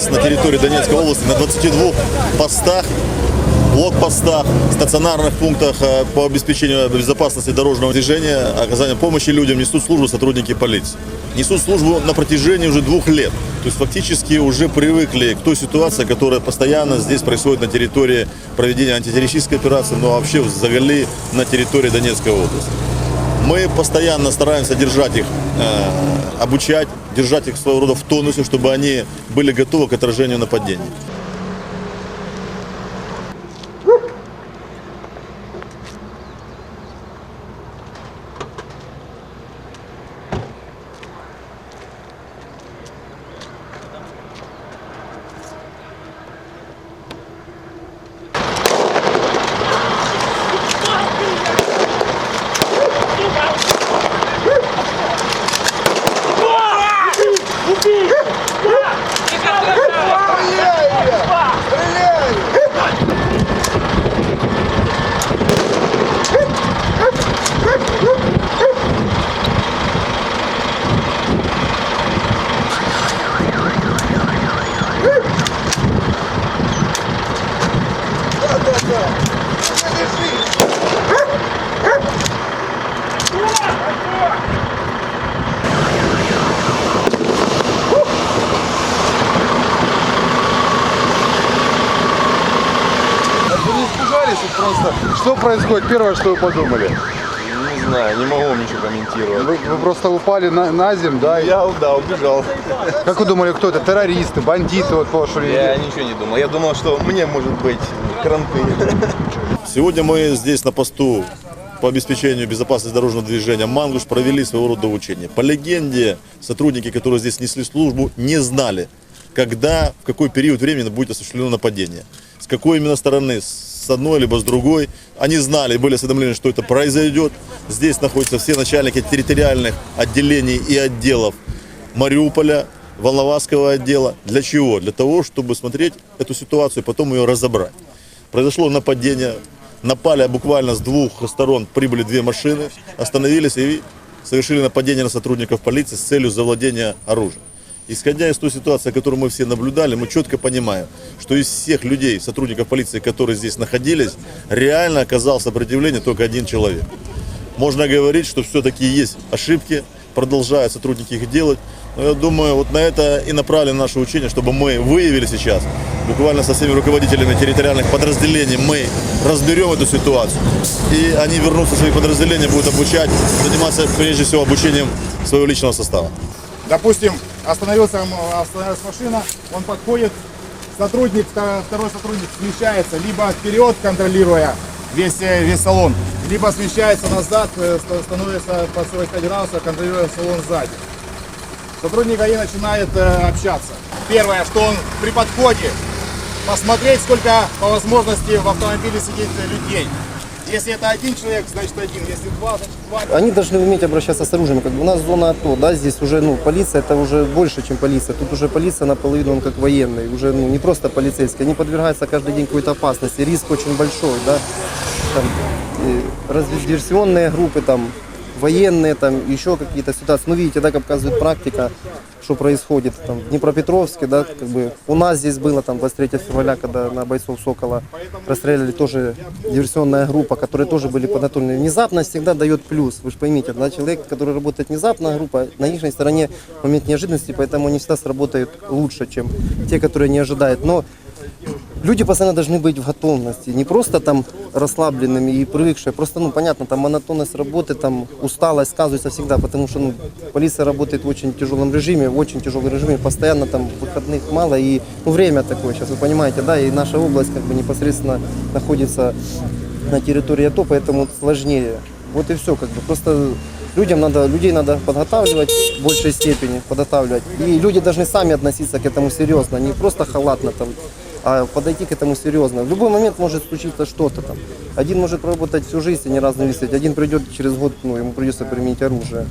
нас на территории Донецкой области на 22 постах, блокпостах, стационарных пунктах э, по обеспечению безопасности дорожного движения, оказания помощи людям несут службу сотрудники полиции. Несут службу на протяжении уже двух лет. То есть фактически уже привыкли к той ситуации, которая постоянно здесь происходит на территории проведения антитеррористической операции, но вообще взагали на территории Донецкой области. Мы постоянно стараемся держать их, э, обучать, держать их своего рода в тонусе, чтобы они были готовы к отражению нападений. Вот просто? Что происходит? Первое, что вы подумали? Не знаю, не могу вам ничего комментировать. Вы, вы просто упали на, на землю, да? Я, да, убежал. Как вы думали, кто это? Террористы, бандиты вот пошли? Я ничего не думал. Я думал, что мне может быть кранты. Сегодня мы здесь на посту по обеспечению безопасности дорожного движения Мангуш провели своего рода учения. По легенде, сотрудники, которые здесь несли службу, не знали, когда, в какой период времени будет осуществлено нападение. Какой именно стороны, с одной либо с другой. Они знали, были осведомлены, что это произойдет. Здесь находятся все начальники территориальных отделений и отделов Мариуполя, Волноваского отдела. Для чего? Для того, чтобы смотреть эту ситуацию и потом ее разобрать. Произошло нападение, напали буквально с двух сторон, прибыли две машины, остановились и совершили нападение на сотрудников полиции с целью завладения оружием. Исходя из той ситуации, которую мы все наблюдали, мы четко понимаем, что из всех людей, сотрудников полиции, которые здесь находились, реально оказал сопротивление только один человек. Можно говорить, что все-таки есть ошибки, продолжают сотрудники их делать. Но я думаю, вот на это и направлено наше учение, чтобы мы выявили сейчас, буквально со всеми руководителями территориальных подразделений, мы разберем эту ситуацию. И они, вернувшись в свои подразделения, будут обучать, заниматься прежде всего обучением своего личного состава. Допустим, остановился, м, остановилась машина, он подходит, сотрудник, вто- второй сотрудник смещается либо вперед, контролируя весь, э, весь салон, либо смещается назад, э, ст- становится по 45 градусов, контролируя салон сзади. Сотрудник ГАИ начинает э, общаться. Первое, что он при подходе посмотреть, сколько по возможности в автомобиле сидит людей. Если это один человек, значит один. Если два, значит два. Они должны уметь обращаться с оружием. Как бы у нас зона АТО, да, здесь уже, ну, полиция это уже больше, чем полиция. Тут уже полиция наполовину, он как военный, уже, ну, не просто полицейский. Они подвергаются каждый день какой-то опасности, риск очень большой, да. Там, э, разведдиверсионные группы, там, военные, там, еще какие-то ситуации. Ну, видите, да, как показывает практика, что происходит там в Днепропетровске, да, как бы у нас здесь было там 23 февраля, когда на бойцов Сокола расстреляли тоже диверсионная группа, которые тоже были подготовлены. Внезапность всегда дает плюс, вы же поймите, да, человек, который работает внезапно, группа, на их стороне момент неожиданности, поэтому они всегда сработают лучше, чем те, которые не ожидают. Но люди постоянно должны быть в готовности, не просто там расслабленными и привыкшие, просто, ну, понятно, там монотонность работы, там усталость сказывается всегда, потому что, ну, полиция работает в очень тяжелом режиме, в очень тяжелом режиме, постоянно там выходных мало, и, ну, время такое сейчас, вы понимаете, да, и наша область, как бы, непосредственно находится на территории АТО, поэтому сложнее. Вот и все, как бы, просто людям надо, людей надо подготавливать в большей степени, подготавливать. И люди должны сами относиться к этому серьезно, не просто халатно там, а подойти к этому серьезно. В любой момент может случиться что-то там. Один может проработать всю жизнь и ни разу не выстрелить, один придет через год, ну, ему придется применить оружие.